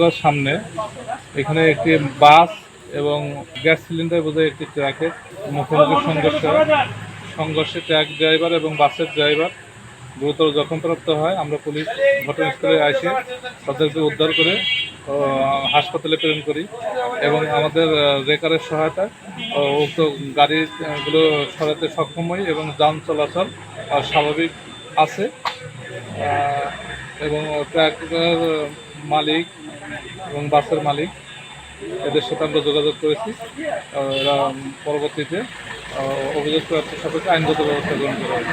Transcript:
গজ সামনে এখানে একটি বাস এবং গ্যাস সিলিন্ডার বোধহয় একটি ট্রাকের মুখোমুখি সংঘর্ষ। সংঘর্ষে ট্রাক ড্রাইভার এবং বাসের ড্রাইভার গুরুতর জখমপ্রাপ্ত হয়, আমরা পুলিশ ঘটনাস্থলে আসে তাদেরকে উদ্ধার করে হাসপাতালে প্রেরণ করি এবং আমাদের রেকারের সহায়তায় ও, উক্ত গাড়িগুলো সরাতে সক্ষম হই এবং যান চলাচল স্বাভাবিক আছে। এবং ট্রাকের মালিক এবং বাসের মালিক এদের সাথে আমরা যোগাযোগ করেছি। এরা পরবর্তীতে অভিযোগ প্রার্থীর সাপেক্ষে আইনগত ব্যবস্থা গ্রহণ করা হবে